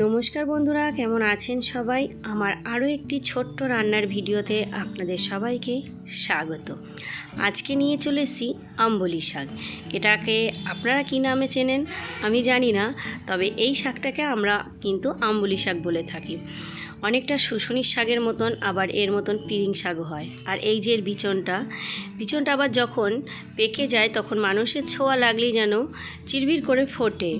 নমস্কার বন্ধুরা, কেমন আছেন সবাই? আমার আরও একটি ছোট্ট রান্নার ভিডিওতে আপনাদের সবাইকে স্বাগত। আজকে নিয়ে চলে এসেছি আম্বলি শাক। এটাকে আপনারা কী নামে চেনেন আমি জানি না, তবে এই শাকটাকে আমরা কিন্তু আম্বলি শাক বলে থাকি। অনেকটা শুশুনির শাকের মতন, আবার এর মতন পিরিং শাকও হয়। আর এই যে বিচনটা বিচনটা আবার যখন পেকে যায়, তখন মানুষের ছোঁয়া লাগলেই যেন চিরবির করে ফোটে।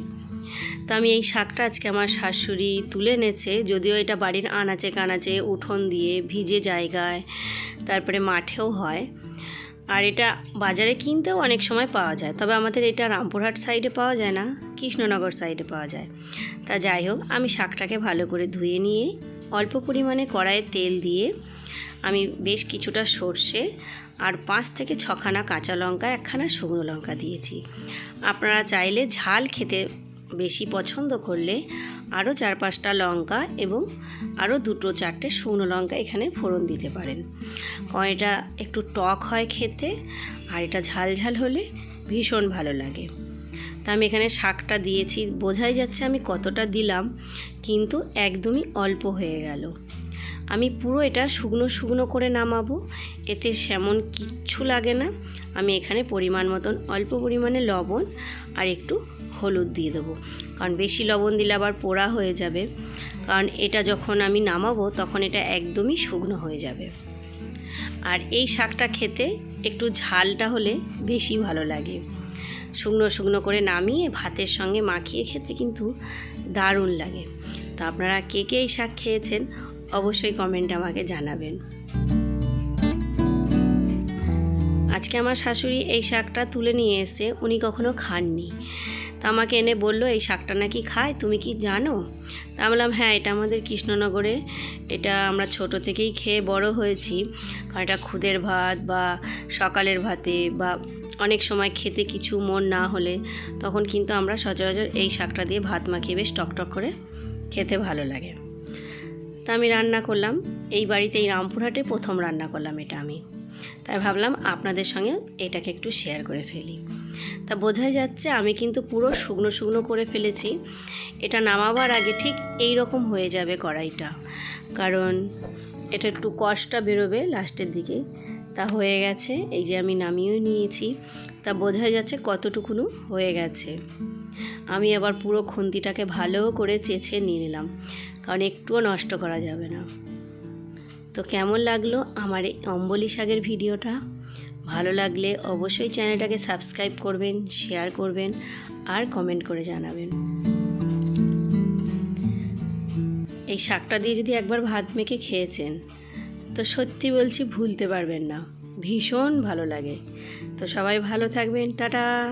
তো আমি এই শাকটা আজকে আমার শাশুড়ি তুলে এনেছে, যদিও এটা বাড়ির আনাচে কানাচে উঠোন দিয়ে ভিজে জায়গায়, তারপরে মাঠেও হয়। আর এটা বাজারে কিনতেও অনেক সময় পাওয়া যায়, তবে আমাদের এটা রামপুরহাট সাইডে পাওয়া যায় না, কৃষ্ণনগর সাইডে পাওয়া যায়। তা যাই হোক, আমি শাকটাকে ভালো করে ধুয়ে নিয়ে, অল্প পরিমাণে কড়াইয়ে তেল দিয়ে আমি বেশ কিছুটা সর্ষে আর পাঁচ থেকে ছখানা কাঁচা লঙ্কা, একখানা শুকনো লঙ্কা দিয়েছি। আপনারা চাইলে ঝাল খেতে বেশি পছন্দ করলে আরও চার পাঁচটা লঙ্কা এবং আরও দুটো চারটে শুকনো লঙ্কা এখানে ফোড়ন দিতে পারেন। কারণ এটা একটু টক হয় খেতে আর এটা ঝাল ঝাল হলে ভীষণ ভালো লাগে। তা আমি এখানে শাকটা দিয়েছি। বোঝাই যাচ্ছে আমি কতটা দিলাম, কিন্তু একদমই অল্প হয়ে গেল। আমি পুরো এটা শুকনো শুকনো করে নামাবো। এতে সেমন কিচ্ছু লাগে না। আমি এখানে পরিমাণ মতন, অল্প পরিমাণে লবণ আর একটু হলুদ দিয়ে দেবো। কারণ বেশি লবণ দিলে আবার পোড়া হয়ে যাবে। কারণ এটা যখন আমি নামাবো, তখন এটা একদমই শুকনো হয়ে যাবে। আর এই শাকটা খেতে একটু ঝালটা হলে বেশি ভালো লাগে। শুকনো শুকনো করে নামিয়ে ভাতের সঙ্গে মাখিয়ে খেতে কিন্তু দারুণ লাগে। তো আপনারা কে কে এই শাক খেয়েছেন, অবশ্যই কমেন্টে আমাকে জানাবেন। আজকে আমার শাশুড়ি এই শাকটা তুলে নিয়ে এসে উনি কখনো খাননি। তা আমাকে এনে বলল, এই শাকটা নাকি খায় তুমি কি জানো? তা বললাম হ্যাঁ এটা আমাদের কৃষ্ণনগরে, এটা আমরা ছোট থেকেই খেয়ে বড় হয়েছি। কারণ এটা খুদের ভাত বা সকালের ভাতে বা অনেক সময় খেতে কিছু মন না হলে, তখন কিন্তু আমরা সচরাচর এই শাকটা দিয়ে ভাত মাখিয়ে বেশ টকটক করে খেতে ভালো লাগে। তা আমি রান্না করলাম। এই বাড়িতে এই রামপুরহাটে প্রথম রান্না করলাম এটা আমি। তাই ভাবলাম আপনাদের সঙ্গে এটাকে একটু শেয়ার করে ফেলি। তা বোঝাই যাচ্ছে আমি কিন্তু পুরো শুকনো শুকনো করে ফেলেছি। এটা নামাবার আগে ঠিক এই রকম হয়ে যাবে কড়াইটা। কারণ এটা একটু কষটা বেরোবে লাস্টের দিকে। তা হয়ে গেছে, এই যে আমি নামিয়েও নিয়েছি। তা বোঝাই যাচ্ছে কতটুকুনো হয়ে গেছে। আমি আবার পুরো খুন্তিটাকে ভালো করে চেঁচে নিয়ে নিলাম। কারণ একটুও নষ্ট করা যাবে না। তো কেমন লাগল আমার এই অম্বলি শাকের ভিডিওটা? ভালো লাগলে অবশ্যই চ্যানেলটাকে সাবস্ক্রাইব করবেন, শেয়ার করবেন আর কমেন্ট করে জানাবেন। এই শাকটা দিয়ে যদি একবার ভাত মেখে খেয়েছেন, তো সত্যি বলছি ভুলতে পারবেন না। ভীষণ ভালো লাগে। তো সবাই ভালো থাকবেন। টাটা!